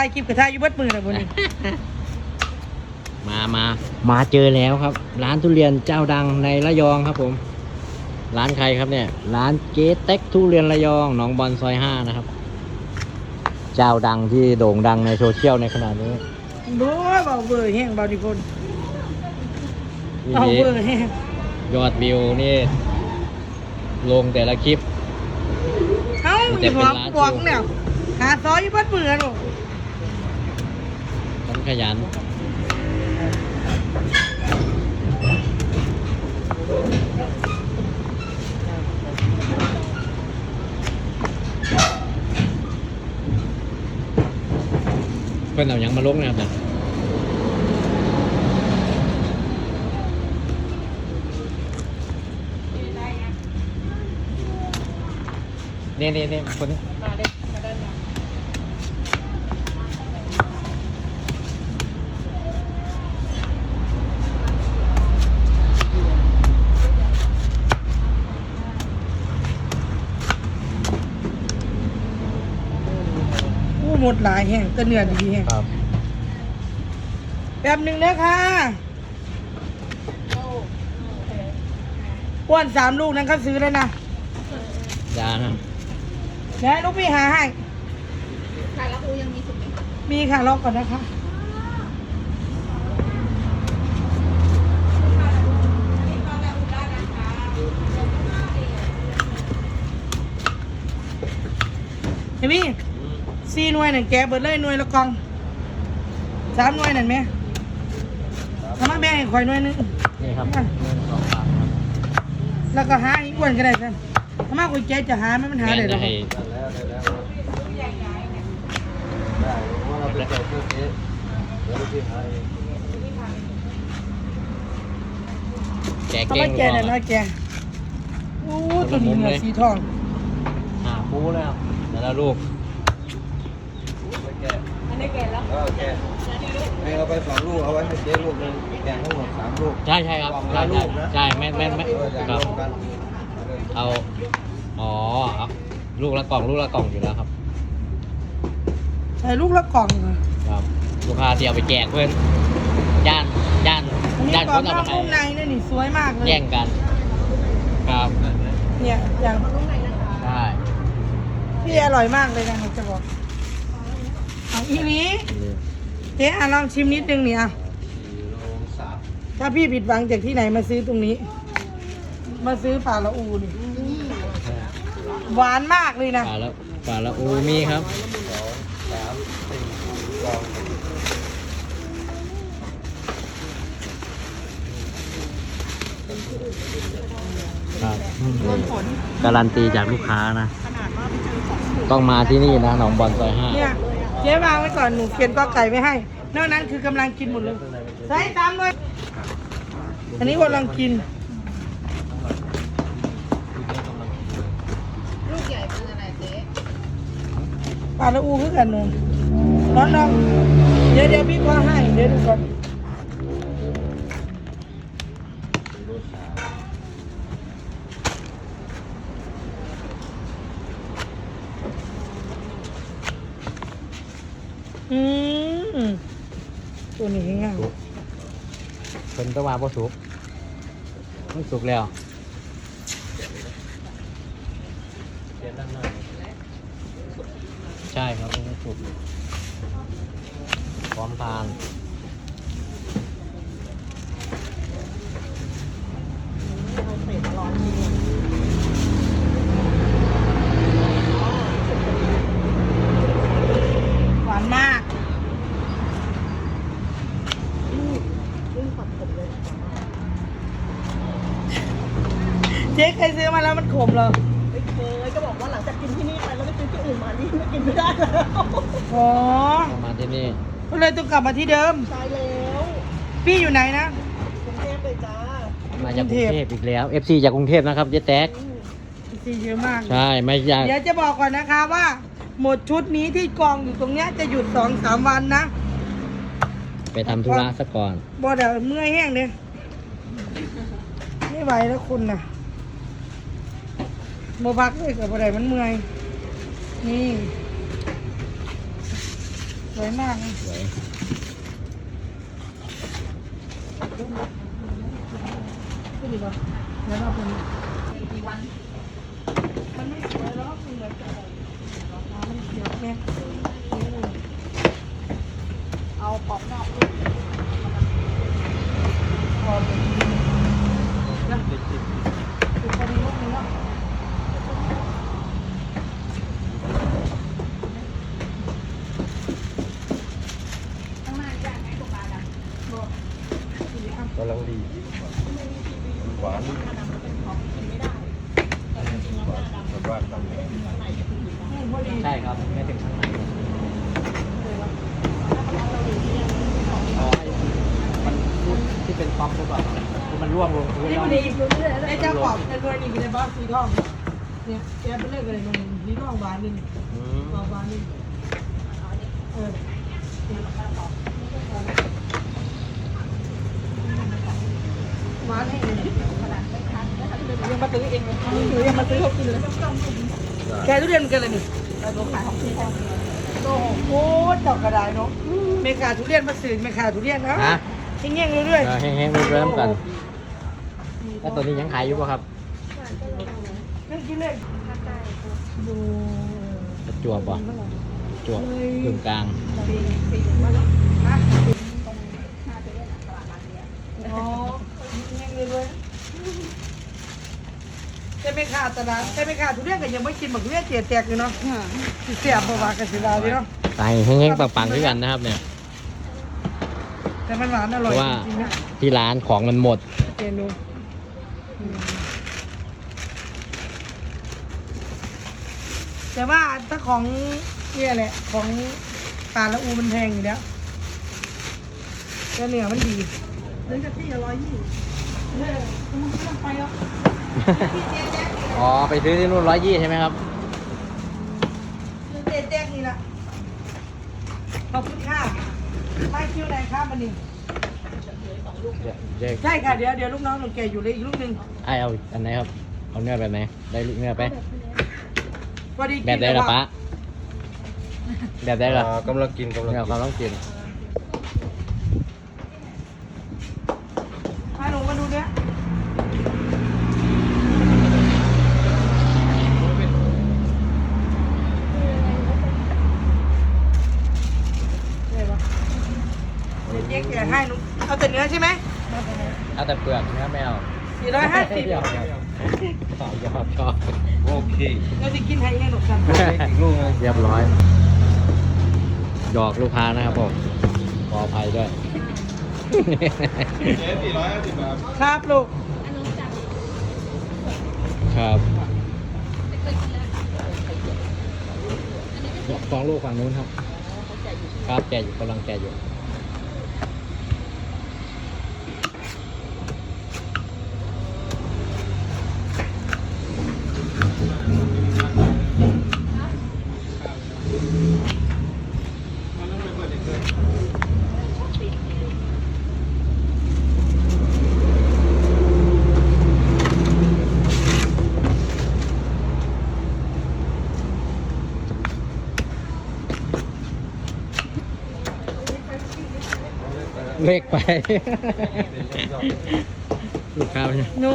ถ่ายคลิปกับถ่ายอยู่เบิดมือเลยบนนี้มามามาเจอแล้วครับ ร้านทุเรียนเจ้าดังในระยองครับผม ร้านใครครับเนี่ย ร้านเจ๊เต็กทุเรียนระยองหนองบอลซอยห้านะครับ เจ้าดังที่โด่งดังในโซเชียลในขณะนี้ดูเบาเบอร์แห้งเบาดีคนนี่เอาเบอร์แห้งยอดวิวนี่ ลงแต่ละคลิปเอ้ามันอจะยู่เป็นหัวร้านปวกเนี่ยหาซอยอยู่เบิดมือลูกฉัน ขยันเพื่อนเอาหยังมาลงนะครับเนี่ยนี่นี่นี่คนนี้ อู้หม ดหลายแห้งแต่เนื้อดีแห้งครับแป๊บหนึ่งนะคะอ้วนสามลูกนั้นเขาซื้อแล้วนะยานะเดี๋ยวให้ลูกพี่หาให้มีค่ะรอก่อนนะคะเห็นไหม สี่หน่วยนั่นแกะเบิดเลยหน่วยละกล่องสามหน่วยนั่นไหมทำไมาแบ่งให้ข่อยหน่วยหนึง นี่ครับหนึ่งสองสามครับแล้วก็หาอีกอ้วนก็ได้กันทำไมาคุยแกจะหาไหมมันหาแม่ได้นหรจะอให้ว่าเราไปเจอเพื่อนเจ๊เดี๋ยวพี่หาเองแกะทำเก่ไมงแกเนี่ยก่น้ออยแกโอ้ตัวนี้เหนือสีทอง หาปูแล้วแต่ละลูกไปแกะอันนี้แกะแล้วโอเคให้เอาไปสองลูกเอาไว้ให้เจ๊ลูกหนึงแกะทั้งหมดสามลูกใช่ใช่ครับกล่องใช่ละใช่ลูกนะใช่แม่นแม่นแม่นเอออย่างครับรวมกันเอาเลยเอา อ๋อเอาลูกละกล่องลูกละกล่องอยู่แล้วครับ ใส่ลูกละกล่องเหรอครับลูกค้าที่เอาไปแจกเพื่อนย่านย่านอันนี้ย่านกรคอบนนเอาอกไปนุ่มในให้เนี่ยนี่สวยมากเลย แย่งกัน ครับเนี่ยอย่างใช่ พี่อร่อยมากเลยนะหนูจะบอก เอาอีนี้เจ๊อะลองชิมนิดนึงเนี่ยอะสี่โลสามถ้าพี่ผิดหวังจากที่ไหนมาซื้อตรงนี้ มาซื้อปลาละอูนี่หวานมากเลยนะปลาละปลาละอูมีครับสองสามสี่กล่องครับการันตีจากลูกค้านะ ต้องมาที่นี่นะหนองบอลซอยห้าเนี่ย เจ๊วางไว้ก่อนหนูเขียนก็ไก่ไว้ให้ นอกนั้นคือกำลังกินหมดเลยใส่ตามด้วยอันนี้กำลังกิน ลูกใหญ่เป็นอะไรเจ๊ปลาละอูคือกันหนูน้องน้องเดี๋ยวเดี๋ยวพี่ก็ให้ เดี๋ยวดูก่อน อืมตัวนี้งายเป็นตะวันพอสุกมันสุกแล้วใช่ครับมันสุกพร้อมทาน หวานมาก เจ๊เคย ซื้อมาแล้วมันขมเหรอไม่เคยก็บอกว่าหลังจากกินที่นี่ไปแล้วไม่ซื้อที่อื่นมานี่ไม่กินไม่ได้แล้วอ๋อเอามาที่นี่ก็เลยต้องกลับมาที่เดิม ตายแล้วพี่อยู่ไหนนะ กรุงเทพเลยจ้ามาจากกกรุรุงงเทเทพพอีกแล้ว FC จากกรุงเทพนะครับเจ๊แต๊กซีเยอะมาก ใช่ไม่อยากเดี๋ยวจะบอกก่อนนะคะว่า หมดชุดนี้ที่กองอยู่ตรงเนี้ยจะหยุดสองสามวันนะไปทำธุระซะก่อนบอเดี๋ยวเมื่อยแห้งเลยไม่ไหวแล้วคุณน่ะ โมพักเลยกับบอดมันเมื่อย นี่ สวยมากเลยสวยพูดดีกว่าเดี๋ยวเราเป็นมันไม่สวยแล้วมันเหมือนกับอะไรมันเขียวแม่เอาปอบนอกด้วยพอเป็นนะคือพอดีลูกนึงเนาะ กำลังดีหวานหวานตำแหน่ง พอดี ใช่ครับไม่ถึงข้างในอ๋อมันรุ่นที่ เป็นป๊อปหรือเปล่ามันร่วงลงพื้นนี่แล้วพอดีไอ้เจ้าปอบไอ้ตัวนี้เป็นไอ้บ้าสีทองเนี่ยแกเป็นเรื่องอะไรมันสีทองบานหนึ่งอืมบาบานหนึ่งเออหวานให้เลยยังมาซื้อเองเลยหรือยังมาซื้อเขากินเลย แกทุเรียนเหมือนกันเลยนี่โอ้โหเจอกกระดาษเนาะเมกาทุเรียนมาซื้อเมกาทุเรียนนะฮะ เงี้ยงๆเรื่อยเออแห้งๆเริ่มๆกันแล้วตัวนี้ยังขายอยู่ป่ะครับๆนั่นกินเลยดูประจวบป่ะจวบกึ่งกลางฮะอ๋อเงี้ยงๆเรื่อยๆแต่ไม่ขาดตลาดแต่ไม่ขาดทุเรียนก็ยังไม่กินหมากทุเรียนเจียแตกอยู่เนาะเสียบเพราะว่ากันสิลาพี่เนาะใส่แห้งๆปังๆด้วยกันนะครับเนี่ย แต่มันหวานอเพร่อยราะว่าจริงๆนะที่ร้านของมันหมด เจนดูอืมแต่ว่าถ้าของเนี่ยแหละ ของปลาละอูมันแพงอยู่แล้วแต่เนื้อมันดีเนื้อจะที่ร้อยยี่เออมันไม่ต้องไปแล้วอ๋อ ไปซื้อที่นู่นร้อยยี่ใช่ไหมครับเนื้อเจ๊แจ๊กนี่ละขอบคุณค่ะ ไม่คิวไหนครับมันนี่เจ๊ใช่ค่ะเดี๋ยวเดี๋ยวลูกน้องหนูแกอยู่เลยอีกลูกหนึ่งไอเอาอันไหนครับ เอาเนื้อแบบไหน ได้ลูกเนื้อไป พอดีกินแบบได้หรอแล้วปะแบบได้หรออ่ากำลังกินกำลังเดี๋ยวกิเขานต้องกิน มาหนูมาดูเนี้ยเดี๋ยวเดี๋ยวเจ๊แกะให้หนูเอาแต่เนื้อใช่ไหม เอาแต่เปลือกเนื้อไม่เอา สี่ร้อยห้าสิบชอบชอบชอบชอบโอเคเราจะกินให้ให้หนูกันอีกลูกนึงเรียบร้อยหยอกลูกค้านะครับผมขออภัยด้วยเจ๊สี่ร้อยห้าสิบบาทครับลูกครับสองลูกฝั่งนู้นครับ ครับแกะอยู่กำลังแกะอยู่ เลขไป ลูกค้าเป็นไงหนู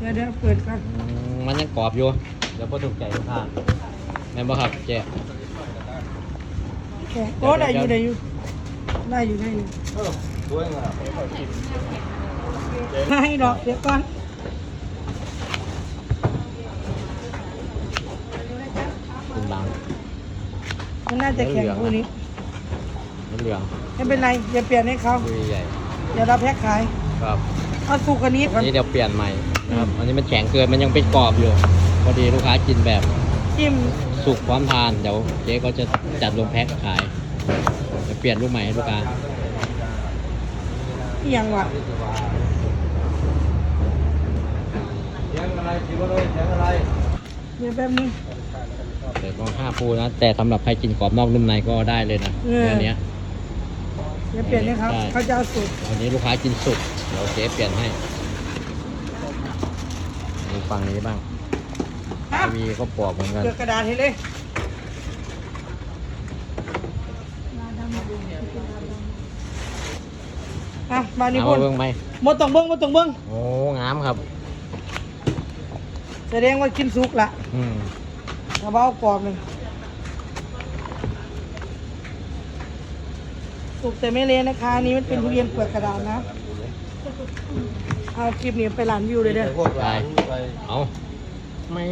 เดี๋ยวเดี๋ยวเปิดก่อนอืมมันยังกรอบอยู่ เดี๋ยวพอถูกใจลูกค้าแม่นบ่ครับเจ๊แกะโอ้ได้อยู่ได้อยู่ได้อยู่ได้อยู่เออสวยงามให้ดอกเดี๋ยวก่อนคุณหลังมันน่าจะแข็งคู่นี้ มันเหลืองไม่เป็นไรอย่าเปลี่ยนให้เขาดูใหญ่เดี๋ยวเราแพ็คขายครับเอาสุกอันนี้อันนี้เดี๋ยวเปลี่ยนใหม่นะครับอันนี้มันแข็งเกินมันยังเป็นกรอบอยู่ พอดีลูกค้ากินแบบจิ้มสุกพร้อมทานเดี๋ยวเจ๊ก็จะจัดลงแพ็คขายจะเปลี่ยนรูปใหม่ให้ลูกค้าเอียงว่ะเสียงอะไรคิดว่าเลยเสียงอะไรเดี๋ยวแป๊บนึงเดี๋ยวต้องห้าฟูนะแต่สำหรับใครกินกรอบนอกนุ่มในก็ได้เลยนะเออ เนื้อเนี้ย เปลี่ยนนะครับเขาจะสุตรวันนี้ลูกค้ากินสุกเราเจ๊เปลี่ยนให้ดูฝั่งนี้บ้างครัมีข้าวปอกเหมือนกัน เกอกระดาษให้เลยอ่มานี่เอาพุ่นเบิ่งไหมหมดต้องเบื้องหมดต้องเบื้องโอ้งามครับ แสดงว่ากินสุกละอืมเอาเบากรอบหนึ่ง สุกแต่ไม่เละนะคะอันนี้มันเป็นทุเรียนเปลือกกระดาษนะ เอาคลิปนี้ไปร้านวิวเลยเด้อพวกหลานไปเอาไม่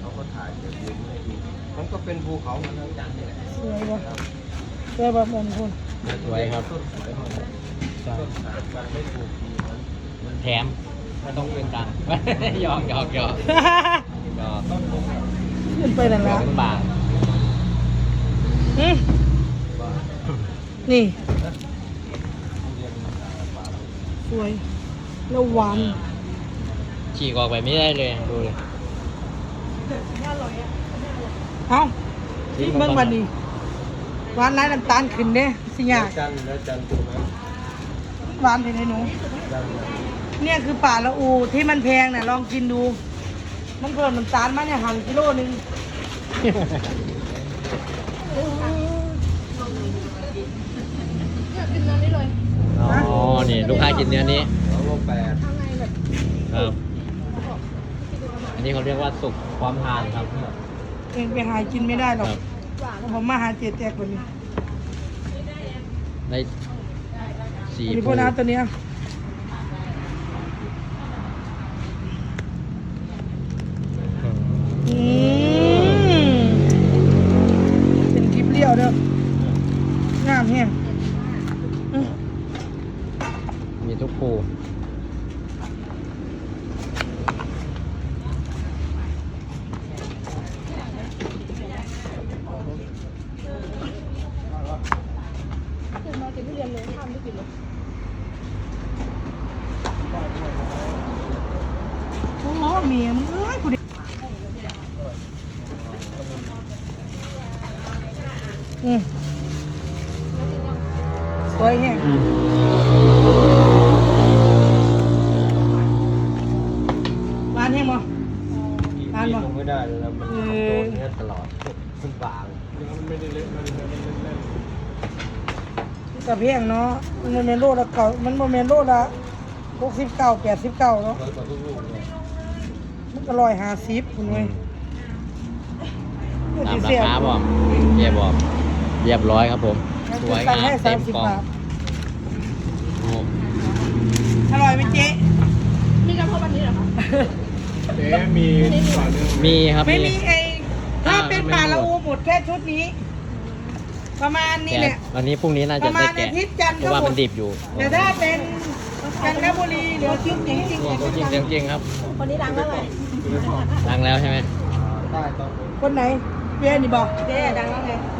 เขาก็ถ่ายเก็บวิวให้ดูมันก็เป็นภูเขาเหมือนกันจังนี่แหละสวยว่ะสวยแบบมงคลสวยครับต้นสวยมากต้นขาดการไม่ถูกทีมันแถมไม่ต้องเป็นตังค์หยอกหยอกหยอกหยอกต้นลงแบบขึ้นไปนั่นหยอละกเป็นบางอืมว่า นี่เรียนป่าสวย แล้วหวานฉีกออกไปไม่ได้เลยดูเลยเอ้าที่เมืองบันนี้หวานไร้น้ำตาลขึ้นเด้สิยากจันทร์แล้วจันทร์ถูกไหมหวานไปไหนหนูจันทร์เนี่ยเนี่ยคือป่าละอูที่มันแพงน่ะลองกินดู มันเพิ่มน้ำตาลมาเนี่ยหันกิโลหนึง อ๋อ นี่ลูกค้ากินเนื้อนี้สองโลแปดครับ อันนี้เขาเรียกว่าสุกความทานครับ เองไปหากินไม่ได้หรคอกรับผมมาหาเจ็ดแจกกว่านี้ได้สีอันนี้พภูวกน้ำตัวเนี้ย อืม อืมเป็นคลิปเลี้ยวเด้อ งามแฮงอื้อ มีทุกภู โอ้โหเมียมึงเอ้ยกูดิอืมสวยแฮงหวานแฮงบ่ทานบ่ลงไม่ได้เลยนะมันเออโดนเนี้ยตลอดมันบาง มันไม่ได้เละมันไม่ได้เล่น กระเพียงเนาะมันโมเมนโลละเก่ามันโมเมนโลละหกสิบเก้าแปดสิบเก้าเนาะร้อยกว่าทุกลูกเลยมันก็ลอยหาสิบคุณเว้ยตามราคาบอกเรียบบอกเรียบร้อยครับผม สวยสั่งงามให้เต็สามมสิบกล่องบาทโอ้อร่อยไหมเจ๊มีกระเพาะแบบนี้เหรอคะเอ๊ะมีก่อนเรื่องมีครับไม่มีไอ้ถ้าอ่าเป็นไม่ปลาหมดละอูหมดแค่ชุดนี้ ประมาณนี้แหละแกะวันนี้พรุ่งนี้น่าปจะระมาได้ณอาแกะทิตย์จันทร์เพก็ราะว่าหมมันดดิบอยู่แต่ถ้าเป็นจันทบุรีเหลือชุดจริงจริงตัวจริงเสียงจริงครับ คนนี้ดังแล้วไงดังแล้วใช่ไหมใต้ต้องคนไหนเบี้ยนี่บอกเจ๊ดังแล้วไง